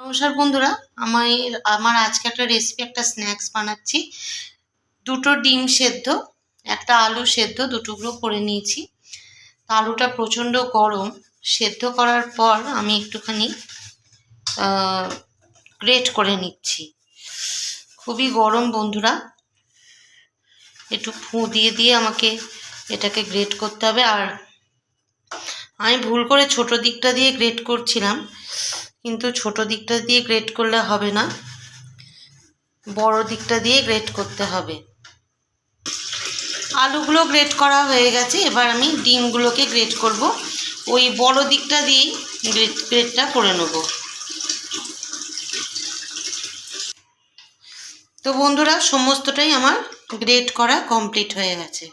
নমস্কার বন্ধুরা আমার আমার আজকে একটা রেসিপি একটা স্ন্যাক্স বানাচ্ছি। দুটো ডিম সেদ্ধ, একটা আলু সেদ্ধ, দুটোগুলো করে নিয়েছি। আলুটা প্রচণ্ড গরম। সেদ্ধ করার পর আমি একটুখানি গ্রেট করে নিচ্ছি। খুবই গরম বন্ধুরা। একটু ফু দিয়ে দিয়ে আমাকে এটাকে গ্রেট করতে হবে। আর আমি ভুল করে ছোট দিকটা দিয়ে গ্রেট করছিলাম। কিন্তু ছোট দিকটা দিয়ে গ্রেট করলে হবে না, বড় দিকটা দিয়ে গ্রেট করতে হবে। আলুগুলো গ্রেট করা হয়ে গেছে, এবার আমি ডিমগুলোকে গ্রেট করব। ওই বড় দিকটা দিয়েই গ্রেট গ্রেটটা করে নেব। তো বন্ধুরা, সমস্তটাই আমার গ্রেট করা কমপ্লিট হয়ে গেছে।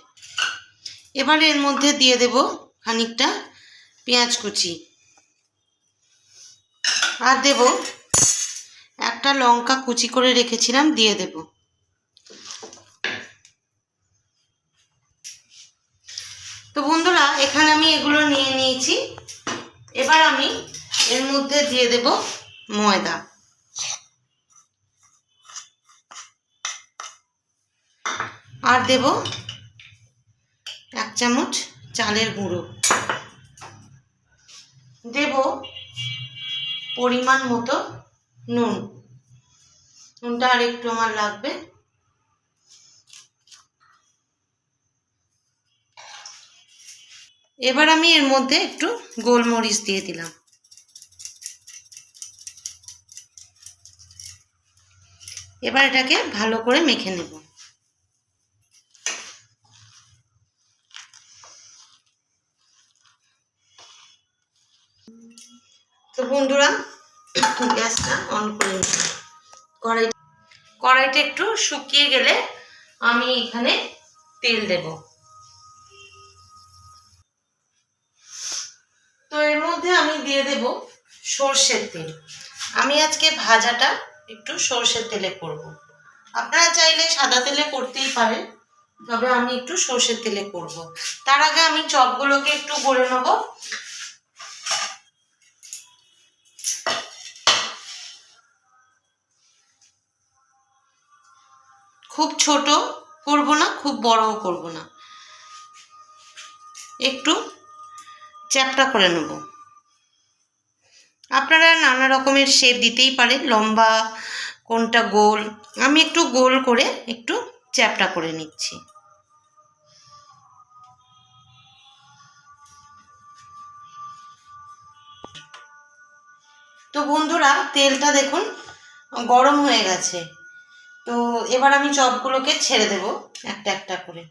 এবার এর মধ্যে দিয়ে দেব খানিকটা পেঁয়াজ কুচি। আর দেব। একটা লঙ্কা কুচি করে রেখেছিলাম, দিয়ে দেব। তো বন্ধুরা, এখানে আমি এগুলো নিয়ে নিয়েছি। এবার আমি এর মধ্যে দিয়ে দেব ময়দা। আর দেব এক চামচ চালের গুঁড়ো। দেব পরিমাণ মতো নুন। নুনটা আর একটু আমার লাগবে। এবার আমি এর মধ্যে একটু গোলমরিচ দিয়ে দিলাম। এবার এটাকে ভালো করে মেখে নেব। তো বন্ধুরা গ্যাসটা অন করে কড়াই কড়াইটা একটু শুকিয়ে গেলে আমি এখানে তেল দেব তো এর মধ্যে আমি দিয়ে দেব সর্ষের তেল আমি আজকে ভাজাটা একটু সর্ষের তেলে করব। আপনারা চাইলে সাদা তেলে করতেই পারেন, তবে আমি একটু সর্ষের তেলে করব। তার আগে আমি চপগুলোকে একটু গড়ে নেব খুব ছোট করব না, খুব বড়ও করব না। একটু চ্যাপটা করে নেব। আপনারা নানা রকমের শেপ দিতেই পারেন, লম্বা কোনটা গোল। আমি একটু গোল করে একটু চ্যাপটা করে নিচ্ছি। তো বন্ধুরা, তেলটা দেখুন গরম হয়ে গেছে। তো এবার আমি চপগুলোকে ছেড়ে দেব, একটা একটা করে।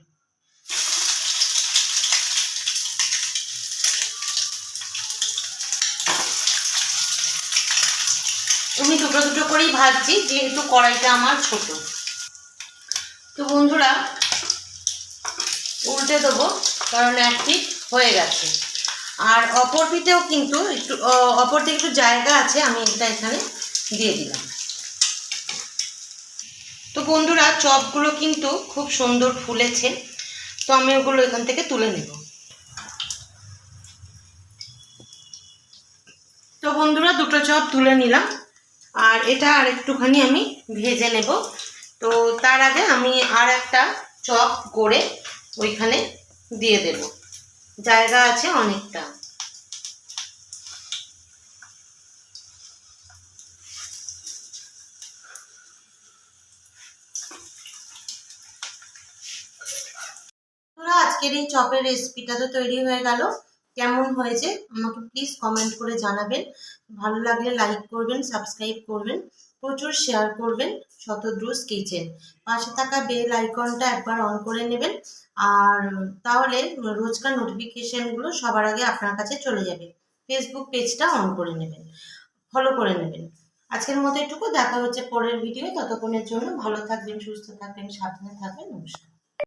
আমি দুটো দুটো করেই ভাজছি, যেহেতু কড়াইটা আমার ছোট। তো বন্ধুরা, উল্টে দেবো, কারণ এক হয়ে গেছে। আর অপর পিঠেও কিন্তু একটু অপর দিকে একটু জায়গা আছে, আমি এটা এখানে দিয়ে দিলাম। বন্ধুরা, চপগুলো কিন্তু খুব সুন্দর ফুলেছে। তো আমি ওগুলো এখান থেকে তুলে নেব। তো বন্ধুরা, দুটো চপ তুলে নিলাম। আর এটা আর একটুখানি আমি ভেজে নেব। তো তার আগে আমি আর একটা চপ করে ওইখানে দিয়ে দেব। জায়গা আছে অনেকটা। আজকের এই চপের রেসিপিটা তো তৈরি হয়ে গেল। কেমন হয়েছে আমাকে প্লিজ কমেন্ট করে জানাবেন। ভালো লাগলে লাইক করবেন সাবস্ক্রাইব করবেন, প্রচুর শেয়ার করবেন শতদ্রুস কিচেন পাশে থাকা বেল আইকনটা একবার অন করে নেবেন। আর তাহলে রোজকার নোটিফিকেশানগুলো সবার আগে আপনার কাছে চলে যাবে। ফেসবুক পেজটা অন করে নেবেন ফলো করে নেবেন। আজকের মতো এটুকু, দেখা হচ্ছে পরের ভিডিও ততক্ষণের জন্য ভালো থাকবেন, সুস্থ থাকবেন, সাবধানে থাকবেন, নমস্কার।